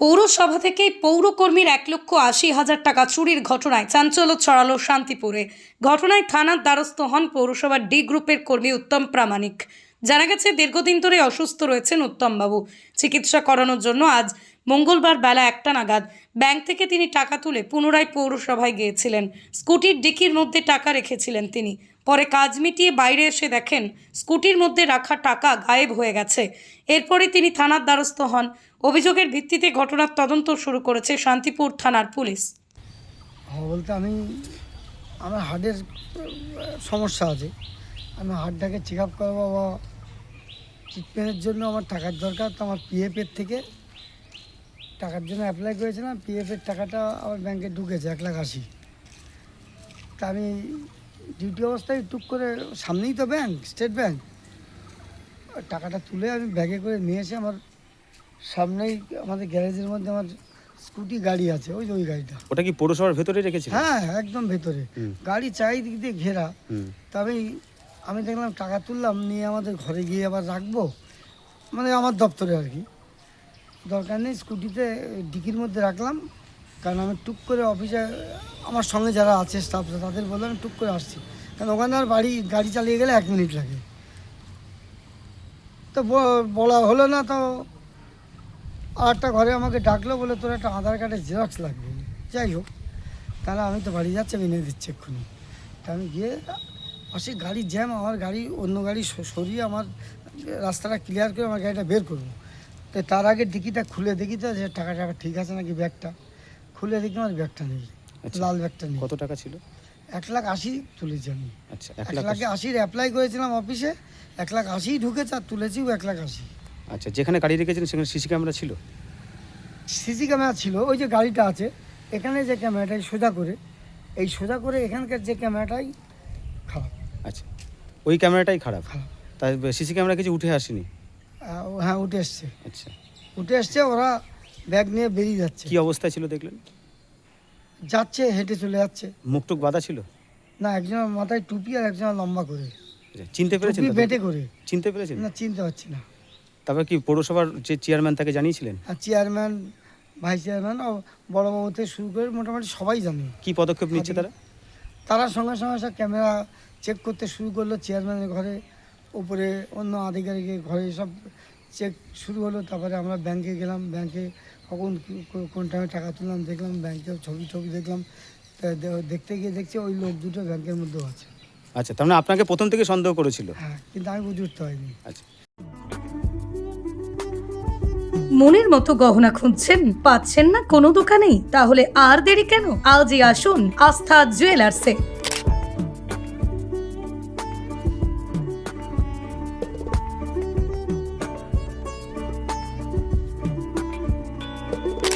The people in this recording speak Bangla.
পৌরসভা থেকে পৌরকর্মীর এক লক্ষ আশি হাজার টাকা চুরির ঘটনায় চাঞ্চল্য ছড়ালো শান্তিপুরে। ঘটনায় থানার দ্বারস্থ হন পৌরসভার ডি গ্রুপের কর্মী উত্তম প্রামাণিক। জানা গেছে, দীর্ঘদিন ধরে অসুস্থ রয়েছেন উত্তমবাবু। চিকিৎসা করানোর জন্য আজ মঙ্গলবার বেলা একটা নাগাদ ব্যাংক থেকে তিনি টাকা তুলে পুনরায় পৌরসভায় গিয়েছিলেন। স্কুটির ডিকির মধ্যে টাকা রেখেছিলেন তিনি। পরে কাজ মিটিয়ে বাইরে এসে দেখেন স্কুটির মধ্যে রাখা টাকা গায়েব হয়ে গেছে। এরপরে তিনি থানার দ্বারস্থ হন। অভিযোগের ভিত্তিতে ঘটনার তদন্ত শুরু করেছে শান্তিপুর থানার পুলিশ। বলতে আমি, আমার হার্টের সমস্যা আছে। আমি হার্টটাকে চেক আপ করব বা ট্রিটমেন্টের জন্য আমার টাকার দরকার। তো আমার পিএফের থেকে টাকার জন্য অ্যাপ্লাই করেছিলাম। পিএফের টাকাটা আমার ব্যাংকে ঢুকেছে, এক লাখ আশি। তা আমি ডিউটি অবস্থায় টুক করে সামনেই তো ব্যাংক স্টেট ব্যাংক টাকাটা তুলে আমি ব্যাগে করে নিয়ে এসে আমার সামনেই আমাদের গ্যারেজের মধ্যে আমার স্কুটি গাড়ি আছে ওই যে ওই গাড়িটা। ওটা কি পৌরসভার ভেতরে রেখেছিল? হ্যাঁ একদম ভেতরে। গাড়ি চারিদিক দিয়ে ঘেরা। তবে আমি দেখলাম টাকা তুললাম নিয়ে আমাদের ঘরে গিয়ে আবার রাখব। মানে আমার দপ্তরে আর কি। দরকার নেই স্কুটিতে ডিকির মধ্যে রাখলাম। কারণ আমি টুক করে অফিসে আমার সঙ্গে যারা আছে স্টাফ তাদের বললাম, টুক করে আসছি। কারণ ওখানে আর বাড়ি, গাড়ি চালিয়ে গেলে এক মিনিট লাগে। তো বলা হলো না তো আর একটা ঘরে আমাকে ডাকলো বলে তোর একটা আধার কার্ডের জেরক্স লাগবে। যাই হোক, তাহলে আমি তো বাড়ি যাচ্ছি, আমি এনে দিচ্ছি এক্ষুনি। তা আমি গিয়ে পাশে গাড়ি জ্যাম আমার গাড়ি, অন্য গাড়ি সরিয়ে আমার রাস্তাটা ক্লিয়ার করে আমার গাড়িটা বের করব। তো তার আগে ডিকিটা খুলে দেখি তো যে টাকা টাকা ঠিক আছে নাকি ব্যাগটা। খুলে দেখি আমার ব্যাগটা নেই। লাল ব্যাগটা নেই কত টাকা ছিল? এক লাখ আশি তুলেছি আমি। আচ্ছা এক লাখ আশির অ্যাপ্লাই করেছিলাম অফিসে এক লাখ আশি ঢুকেছে আর তুলেছিও এক লাখ আশি। আচ্ছা যেখানে গাড়ি রেখেছিলেন সেখানে সিসি ক্যামেরা ছিল? সিসি ক্যামেরা ছিল ওই যে গাড়িটা আছে এখানে যে ক্যামেরাটাই সোজা করে এই সোজা করে এখানকার যে ক্যামেরাটাই খারাপ। আচ্ছা ওই ক্যামেরাটাই খারাপ? তাই সিসি ক্যামেরা কিছু উঠে আসেনি? হ্যাঁ উঠে এসছে। আচ্ছা। উঠে এসছে ওরা ব্যাগ নিয়ে বেরিয়ে যাচ্ছে। কি অবস্থায় ছিল দেখলেন? যাচ্ছে হেঁটে চলে যাচ্ছে। মুখটুক বাধা ছিল? না একজনের মাথায় টুপি আর একজনের লম্বা করে। চিনতে পেরেছেন টুপি বেটে করে। চিনতে পেরেছেন? না চিনতে পারছি না। তারপর কি পৌরসভার যে চেয়ারম্যান তাকে জানিয়েছিলেন? আর চেয়ারম্যান ভাইস চেয়ারম্যান ও বড়বাবু থেকে শুরু করে মোটামুটি সবাই জানে। কি পদক্ষেপ নিচ্ছে তারা? তারা সঙ্গে সঙ্গে সব ক্যামেরা চেক করতে শুরু করল চেয়ারম্যানের ঘরে উপরে অন্য আধিকারিকের ঘরে সব চেক শুরু হলো তারপরে আমরা ব্যাংকে গেলাম ব্যাংকে কখন কি- কোন টাইমে টাকা তুললাম দেখলাম ব্যাংকে ছবি ছবি দেখলাম। দেখতে গিয়ে দেখছি ওই লোক দুটো ব্যাংকের মধ্যেও আছে। আচ্ছা তার মানে আপনাকে প্রথম থেকে সন্দেহ করেছিল? হ্যাঁ কিন্তু আমি বুঝে উঠতে হয়নি আচ্ছা। মনের মতো গহনা খুঁজছেন? পাচ্ছেন না কোনো দোকানেই? তাহলে আর দেরি কেন? আজই আসুন আস্থা জুয়েলার্সে।